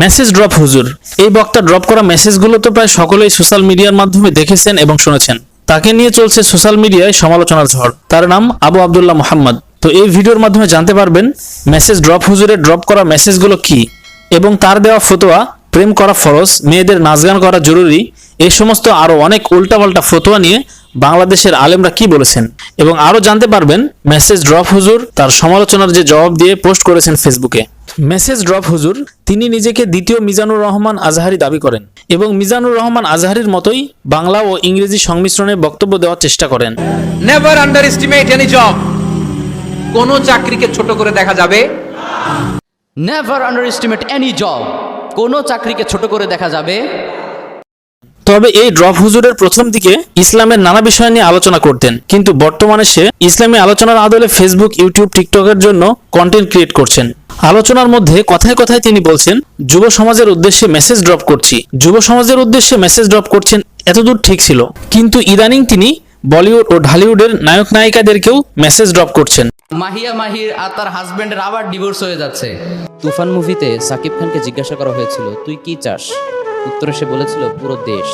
Message drop হুজুর। এই বক্তা ড্রপ করা মেসেজগুলো তো প্রায় সকলেই সোশ্যাল মিডিয়ার মাধ্যমে দেখেছেন এবং শুনেছেন। তাকে নিয়ে চলছে সোশ্যাল মিডিয়ায় সমালোচনার ঝড়। তার নাম আবু আবদুল্লাহ মোহাম্মদ। তো এই ভিডিওর মাধ্যমে জানতে পারবেন মেসেজ ড্রপ হুজুরের ড্রপ করা মেসেজগুলো কি এবং তার দেওয়া ফতোয়া, প্রেম করা ফরজ, মেয়েদের নাচ গান করা জরুরি, এই সমস্ত আরও অনেক উল্টাপাল্টা ফতোয়া নিয়ে বাংলাদেশের আলেমরা কি বলেছেন? এবং আরও জানতে পারবেন মেসেজ ড্রপ হুজুর তার সমালোচনার যে জবাব দিয়ে পোস্ট করেছেন ফেসবুকে। মেসেজ ড্রপ হুজুর তিনি নিজেকে দ্বিতীয় মিজানুর রহমান আজহারি দাবি করেন এবং মিজানুর রহমান আজহারির মতোই বাংলা ও ইংরেজি সংমিশ্রণে বক্তব্য দেওয়ার চেষ্টা করেন। Never underestimate any job কোন চাকরিকে ছোট করে দেখা যাবে? Never underestimate any job কোনো চাকরিকে ছোট করে দেখা যাবে? তবে এই ড্রপ হুজুরের প্রথম দিকে ইসলামের নানা বিষয় নিয়ে আলোচনা করতেন। কিন্তু বর্তমানে সে ইসলামী আলোচনার আদলে ফেসবুক ইউটিউব টিকটকের জন্য কন্টেন্ট ক্রিয়েট করছেন। আলোচনার মধ্যে কথায় কথায় তিনি বলছেন, যুব সমাজের উদ্দেশ্যে মেসেজ ড্রপ করছি। যুব সমাজের উদ্দেশ্যে মেসেজ ড্রপ করছেন এতদূর ঠিক ছিল। কিন্তু ইদানিং তিনি বলিউড ও ঢালিউডের নায়ক নায়িকাদেরকেও মেসেজ ড্রপ করছেন। মাহিয়া মাহির আর তার হাজবেন্ডের আবার ডিভোর্স হয়ে যাচ্ছে। তুফান মুভিতে সাকিব খানকে জিজ্ঞাসা করা হয়েছিল, তুই কি চাস? উত্তরে সে বলেছিল পুরো দেশ।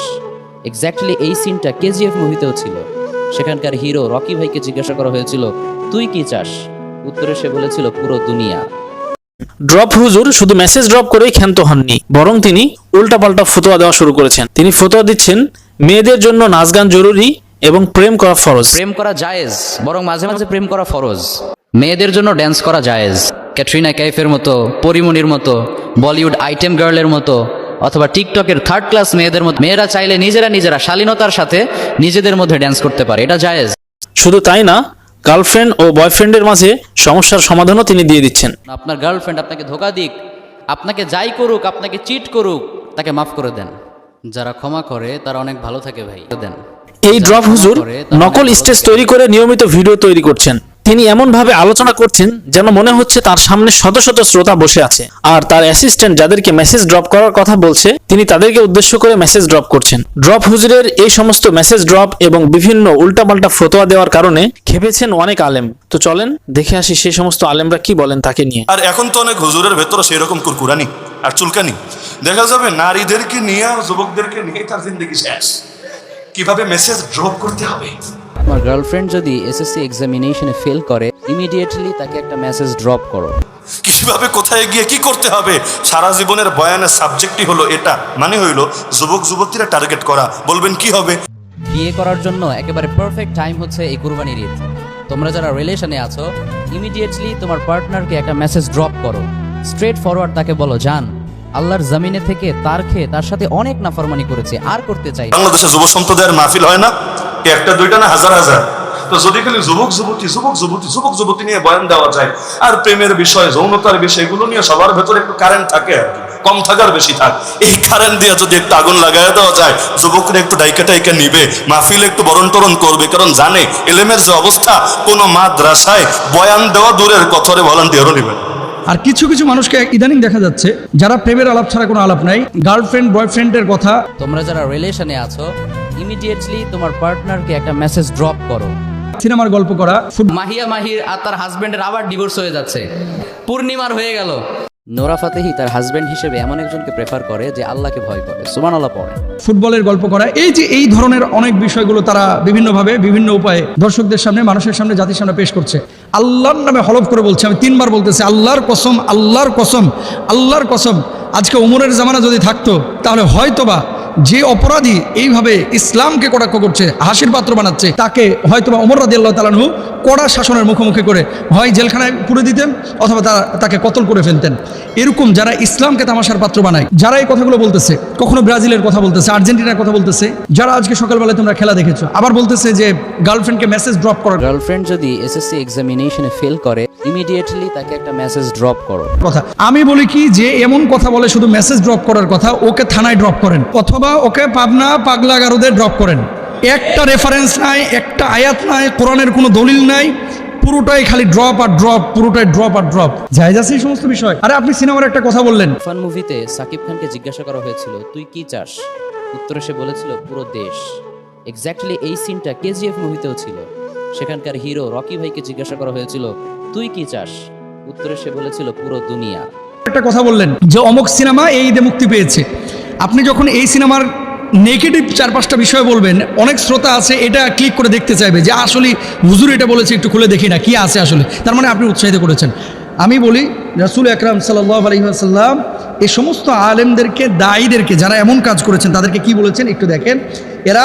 এক্স্যাক্টলি এই সিনটা কেজিএফ মুভিতেও ছিল। সেখানকার হিরো রকি ভাইকে জিজ্ঞাসা করা হয়েছিল তুই কি চাস? উত্তরে সে বলেছিল পুরো দুনিয়া। ড্রপ হুজুর শুধু মেসেজ ড্রপ করেই ক্ষান্ত হননি বরং তিনি উল্টাপাল্টা ফতোয়া দেওয়া শুরু করেছেন। তিনি ফতোয়া দিচ্ছেন মেয়েদের জন্য নাচ গান জরুরি এবং প্রেম করা ফরজ। প্রেম করা জায়েজ বরং মাঝে মাঝে প্রেম করা ফরজ। মেয়েদের জন্য ড্যান্স করা জায়েজ। ক্যাটরিনা কাইফের মতো পরিমণির মতো বলিউড আইটেম গার্লের মতো অথবা টিকটকের থার্ড ক্লাস মেয়েদের মধ্যে মেয়েরা চাইলে নিজেরা নিজেরা শালীনতার সাথে নিজেদের মধ্যে ড্যান্স করতে পারে। এটা জায়েজ। শুধু তাই না গার্লফ্রেন্ড ও বয়ফ্রেন্ডের মাঝে সমস্যার সমাধানও তিনি দিয়ে দিচ্ছেন। আপনার গার্লফ্রেন্ড আপনাকে ধোকা দিক আপনাকে যাই করুক আপনাকে চিট করুক তাকে মাফ করে দেন। যারা ক্ষমা করে তারা অনেক ভালো থাকে ভাই দেন। এই ড্রপ হুজুর নকল স্টেজ তৈরি করে নিয়মিত ভিডিও তৈরি করছেন। তিনি এমন ভাবে আলোচনা করছেন যেন মনে হচ্ছে তার সামনে শত শত শ্রোতা বসে আছে। আর তার অ্যাসিস্ট্যান্ট যাদেরকে মেসেজ ড্রপ করার কথা বলছে, তিনি তাদেরকে উদ্দেশ্য করে মেসেজ ড্রপ করছেন। ড্রপ হুজুরের এই সমস্ত মেসেজ ড্রপ এবং বিভিন্ন উল্টাপাল্টা ফতোয়া দেওয়ার কারণে খেপেছেন অনেক আলেম। তো চলেন, দেখে আসি সেই সমস্ত আলেমরা কি বলেন তাকে নিয়ে। আর এখন তো অনেক হুজুরের ভেতরে সেই রকম কুরকুরানি আর চুলকানি। দেখা যাবে নারীদেরকে নিয়ে যুবকদেরকে নিয়ে তার জিন্দগি শেষ। কীভাবে মেসেজ ড্রপ করতে হবে? তোমার গার্লফ্রেন্ড যদি এসএসসি এক্সামিনেশনে ফেল করে ইমিডিয়েটলি তাকে একটা মেসেজ ড্রপ করো। কীভাবে কোথায় গিয়ে কি করতে হবে? সারা জীবনের বয়ানের সাবজেক্টই হলো এটা। মানে হইল যুবক যুবতীরা টার্গেট করা। বলবেন কি হবে? বিয়ে করার জন্য একেবারে পারফেক্ট টাইম হচ্ছে এই কুরবানির ঈদ। তোমরা যারা রিলেশনে আছো ইমিডিয়েটলি তোমার পার্টনারকে একটা মেসেজ ড্রপ করো। স্ট্রেট ফরওয়ার্ড তাকে বলো জান আল্লাহর জমিনে থেকে তার খেয়ে তার সাথে অনেক নাফরমানি করেছে আর করতে চাই বাংলাদেশে যুব সম্প্রদায়ের মাহফিল হয় না? একটা দুইটা না হাজার হাজার? তো যদি খালি যুবক যুবতী যুবক যুবতী যুবক যুবতী নিয়ে বয়ান দেওয়া যায় আর প্রেমের বিষয় যৌনতার বিষয় এগুলো নিয়ে সবার ভেতরে একটু কারেন্ট থাকে আর কি। কম থাকার বেশি থাক। এই কারেন্ট দিয়ে যদি একটু আগুন লাগাই দেওয়া যায় যুবকরা একটু ডাইকা টাইকা নিবে মাহফিল একটু বরণ টরণ করবে কারণ জানে এলেমের যে অবস্থা কোনো মাদ্রাসায় বয়ান দেওয়া দূরের কথরে ভলান্টিয়ারও নিবে আর কিছু কিছু মানুষকে ইদানিং দেখা যাচ্ছে যারা প্রেমের আলাপ ছাড়া কোনো আলাপ নাই গার্লফ্রেন্ড বয়ফ্রেন্ডের কথা। তোমরা যারা রিলেশনে আছো ইমিডিয়েটলি তোমার পার্টনারকে একটা মেসেজ ড্রপ করো। সিনেমার গল্প করা মাহিয়া মাহির আর তার হাজবেন্ডের আবার ডিভোর্স হয়ে যাচ্ছে। পূর্ণিমার হয়ে গেল। নোরা ফাতেহি তার হাজবেন্ড হিসেবে এমন একজনকে প্রেফার করে যে আল্লাহকে ভয় করে। সুমান আল্লাহ পড়ে। ফুটবলের গল্প করা এই যে এই ধরনের অনেক বিষয়গুলো তারা বিভিন্নভাবে বিভিন্ন উপায়ে দর্শকদের সামনে মানুষের সামনে জাতির সামনে পেশ করছে। আল্লাহর নামে হলফ করে বলছে আমি তিনবার বলতেছি আল্লাহর কসম আল্লাহর কসম আল্লাহর কসম। আজকে উমরের জামানা যদি থাকতো তাহলে হয়তোবা যে অপরাধী এইভাবে ইসলামকে কটাক্ষ করছে হাসির পাত্র বানাচ্ছে তাকে হয়তোবা ওমর রাদি আল্লাহ তালানহু কড়া শাসনের মুখোমুখি করে হয় জেলখানায় পুরে দিতেন অথবা তারা তাকে কতল করে ফেলতেন। এরকম যারা ইসলামকে তামাশার পাত্র বানায় যারা এই কথাগুলো বলতেছে কখনো ব্রাজিলের কথা বলতেছে আর্জেন্টিনার কথা বলতেছে যারা আজকে সকালবেলায় তোমরা খেলা দেখেছ আবার বলতেছে যে গার্লফ্রেন্ডকে মেসেজ ড্রপ করার গার্লফ্রেন্ড যদি এসএসসি এক্সামিনেশনে ফেল করে ইমিডিয়েটলি তাকে একটা মেসেজ ড্রপ করো। কথা। আমি বলি কি যে এমন কথা বলে শুধু মেসেজ ড্রপ করার কথা ওকে থানায় ড্রপ করেন অথবা ওকে পাবনা পাগলা গারুদের ড্রপ করেন। একটা রেফারেন্স নাই একটা আয়াত নাই কোরআনের কোনো দলিল নাই পুরোটাই খালি ড্রপ আর ড্রপ পুরোটাই ড্রপ আর ড্রপ যাই যাচ্ছে এই সমস্ত বিষয়? আরে আপনি সিনেমার একটা কথা বললেন। তুফান মুভিতে সাকিব খানকে জিজ্ঞাসা করা হয়েছিল তুই কি চাস? উত্তরে সে বলেছিল পুরো দেশ। এক্স্যাক্টলি এই সিনটা কেজিএফ মুভিতেও ছিল। সেখানকার হিরো রকি ভাইকে জিজ্ঞাসা করা হয়েছিল তুই কি চাস? উত্তরে সে বলেছিল পুরো দুনিয়া। একটা কথা বললেন যে অমুক সিনেমা এই ঈদে মুক্তি পেয়েছে। আপনি যখন এই সিনেমার নেগেটিভ চার পাঁচটা বিষয় বলবেন, অনেক শ্রোতা আছে এটা ক্লিক করে দেখতে চাইবে যে, আসলে হুজুর এটা বলেছে, একটু খুলে দেখি না, কি আছে আসলে? তার মানে আপনি উৎসাহিত করেছেন। আমি বলি, রাসুল আকরাম সাল্লাহ আলহিহাসাল্লাম এই সমস্ত আলেমদেরকে, দায়ীদেরকে যারা এমন কাজ করেছেন, তাদেরকে কি বলেছেন একটু দেখেন। এরা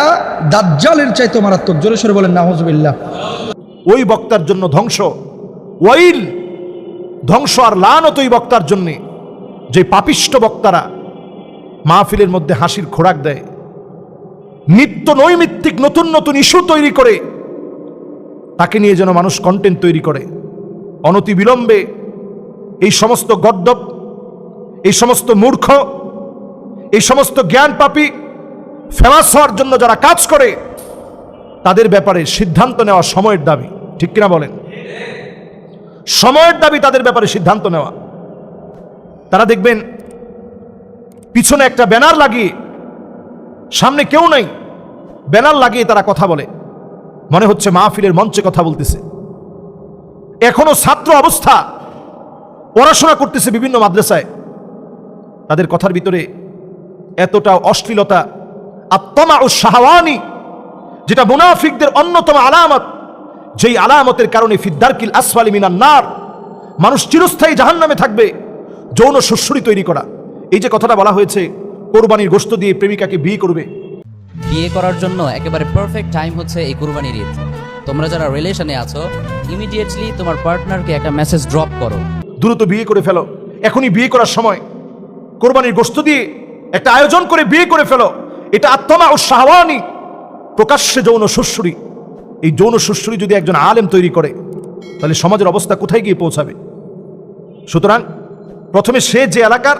দাজ্জালের চাইতে মারাত্মক, জোরে সরে বলেন নাহজবিল্লাহ ওই বক্তার জন্য ধ্বংস। ওয়াইল ধ্বংস আর লানত ওই বক্তার জন্যে। যে পাপিষ্ট বক্তারা মাহফিলের মধ্যে হাসির খোরাক দেয়। নিত্য নৈমিত্তিক, নতুন নতুন ইস্যু তৈরি করে। তাকে নিয়ে যেন মানুষ কন্টেন্ট তৈরি করে। অনতি বিলম্বে এই সমস্ত গদ্দপ এই সমস্ত মূর্খ, এই সমস্ত জ্ঞান পাপী ফেমাস হওয়ার জন্য যারা কাজ করে, তাদের ব্যাপারে সিদ্ধান্ত নেওয়া সময়ের দাবি। ঠিক কিনা বলেন? সময়ের দাবি তাদের ব্যাপারে সিদ্ধান্ত নেওয়া। তারা দেখবেন পিছনে একটা ব্যানার লাগিয়ে, সামনে কেউ নাই, ব্যানার লাগিয়ে তারা কথা বলে। মনে হচ্ছে মাহফিলের মঞ্চে কথা বলতেছে। এখনও ছাত্র অবস্থা, পড়াশোনা করতেছে বিভিন্ন মাদ্রাসায়। তাদের কথার ভিতরে এতটা অশ্লীলতা আত্মমা ও শাহওয়ানি, যেটা মুনাফিকদের অন্যতম আলামত, যেই আলামতের কারণে ফিদ্দারকিল আসফালি মিনান নার, মানুষ চিরস্থায়ী জাহান্নামে থাকবে, যৌন সুশ্রী তৈরি করা। এই যে কথাটা বলা হয়েছে কোরবানির গোস্ত দিয়ে প্রেমিকাকে বিয়ে করবে। বিয়ে করার জন্য একেবারে পারফেক্ট টাইম হচ্ছে এই কুরবানির ঈদ। তোমরা যারা রিলেশনে আছো ইমিডিয়েটলি তোমার পার্টনারকে একটা মেসেজ ড্রপ করো। দ্রুত বিয়ে করে ফেলো। এখনই বিয়ে করার সময়। কোরবানির গোস্ত দিয়ে একটা আয়োজন করে বিয়ে করে ফেলো। এটা আত্মমা ও শাহওয়ানি প্রকাশ্যে যৌন সুশ্রী এই যৌন সুশ্রী যদি একজন আলেম তৈরি করে তাহলে সমাজের অবস্থা কোথায় গিয়ে পৌঁছাবে? সুতরাং প্রথমে সে যে এলাকার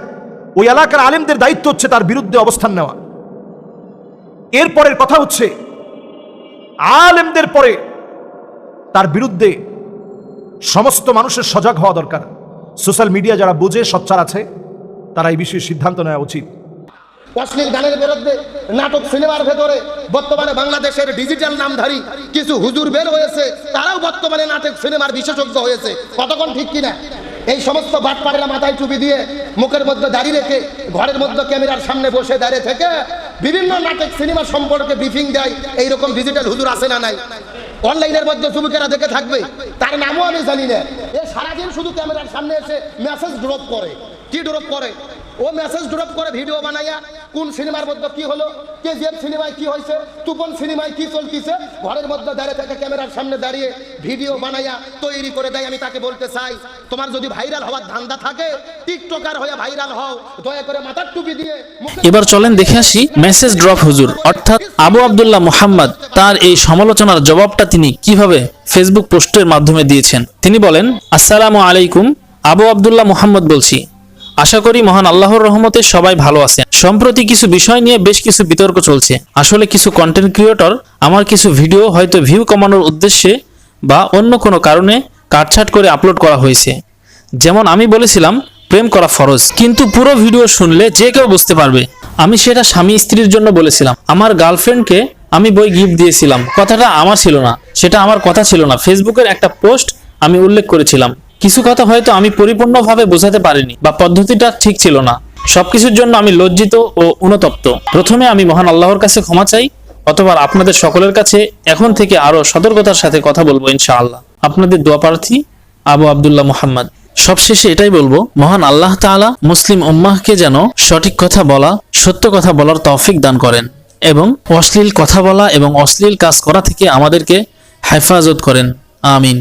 ওই এলাকার আলেমদের দায়িত্ব হচ্ছে তার বিরুদ্ধে অবস্থান নেওয়া। এরপরের কথা হচ্ছে, আলেমদের পরে তার বিরুদ্ধে সমস্ত মানুষের সজাগ হওয়া দরকার। সোশ্যাল মিডিয়া যারা বুঝে, সচ্চার আছে, তারা এই বিষয়ে সিদ্ধান্ত নেওয়া উচিত। অশ্লীল গানের বিরুদ্ধে নাটক সিনেমার ভেতরে বর্তমানে বাংলাদেশের ডিজিটাল নামধারী কিছু হুজুর বের হয়েছে, তারাও বর্তমানে নাটক সিনেমার বিশেষজ্ঞ হয়েছে। কতক্ষণ ঠিক কিনা? এই সমস্ত বাটপাড়েরা মাথায় টুপি দিয়ে মুখের মধ্যে দাঁড়িয়ে রেখে, ঘরের মধ্যে ক্যামেরার সামনে বসে দাঁড়িয়ে থেকে বিভিন্ন নাটক, সিনেমা সম্পর্কে ব্রিফিং দেয়, এইরকম ডিজিটাল হুজুর আছে না নাই? অনলাইনের মধ্যে যুবকেরা দেখে থাকবে, তার নামও আমি জানি না। এ সারাদিন শুধু ক্যামেরার সামনে এসে মেসেজ ড্রপ করে। কি ড্রপ করে? ও মেসেজ ড্রপ করে ভিডিও বানাইয়া কোন সিনেমার মধ্যে কি হলো? কেজিএফ সিনেমায় কি হয়েছে? তুপন সিনেমায় কি চলতিছে? ঘরের মধ্যে দাঁড়িয়ে থেকে ক্যামেরার সামনে দাঁড়িয়ে ভিডিও বানাইয়া তৈরি করে দেয়, আমি তাকে বলতে চাই। তোমার যদি ভাইরাল হওয়ার ধান্দা থাকে, টিকটকার হয়ে ভাইরাল হও, দয়া করে মাথার টুপি দিয়ে এবার চলেন দেখে আসি মেসেজ ড্রপ হুজুর। অর্থাৎ আবু আবদুল্লাহ মোহাম্মদ তার এই সমালোচনার জবাবটা তিনি কীভাবে ফেসবুক পোস্টের মাধ্যমে দিয়েছেন? তিনি বলেন, আসসালামু আলাইকুম, আবু আব্দুল্লাহ মোহাম্মদ বলছি। আশা করি মহান আল্লাহর রহমতে সবাই ভালো আছেন সম্প্রতি কিছু বিষয় নিয়ে বেশ কিছু বিতর্ক চলছে। আসলে কিছু কন্টেন্ট ক্রিয়েটর আমার কিছু ভিডিও হয়তো ভিউ কমানোর উদ্দেশ্যে বা অন্য কোনো কারণে কাটছাট করে আপলোড করা হয়েছে। যেমন আমি বলেছিলাম, প্রেম করা ফরজ। কিন্তু পুরো ভিডিও শুনলে যে কেউ বুঝতে পারবে। আমি সেটা স্বামী স্ত্রীর জন্য বলেছিলাম। আমার গার্লফ্রেন্ডকে আমি বই গিফট দিয়েছিলাম। কথাটা আমার ছিল না। সেটা আমার কথা ছিল না। ফেসবুকের একটা পোস্ট আমি উল্লেখ করেছিলাম। কিছু কথা হয়তো আমি পরিপূর্ণভাবে বোঝাতে পারিনি বা পদ্ধতিটা ঠিক ছিল না। সবকিছুর জন্য আমি লজ্জিত ও অনুতপ্ত। প্রথমে আমি মহান আল্লাহর কাছে ক্ষমা চাই, অথবা আপনাদের সকলের কাছে এখন থেকে আরও সতর্কতার সাথে কথা বলব ইনশাআল্লাহ। আপনাদের দোয়া প্রার্থী আবু আব্দুল্লাহ মোহাম্মদ। সবশেষে এটাই বলব, মহান আল্লাহ তাআলা মুসলিম উম্মাহকে যেন সঠিক কথা বলা, সত্য কথা বলার তৌফিক দান করেন এবং অশ্লীল কথা বলা এবং অশ্লীল কাজ করা থেকে আমাদেরকে হেফাজত করেন। আমিন।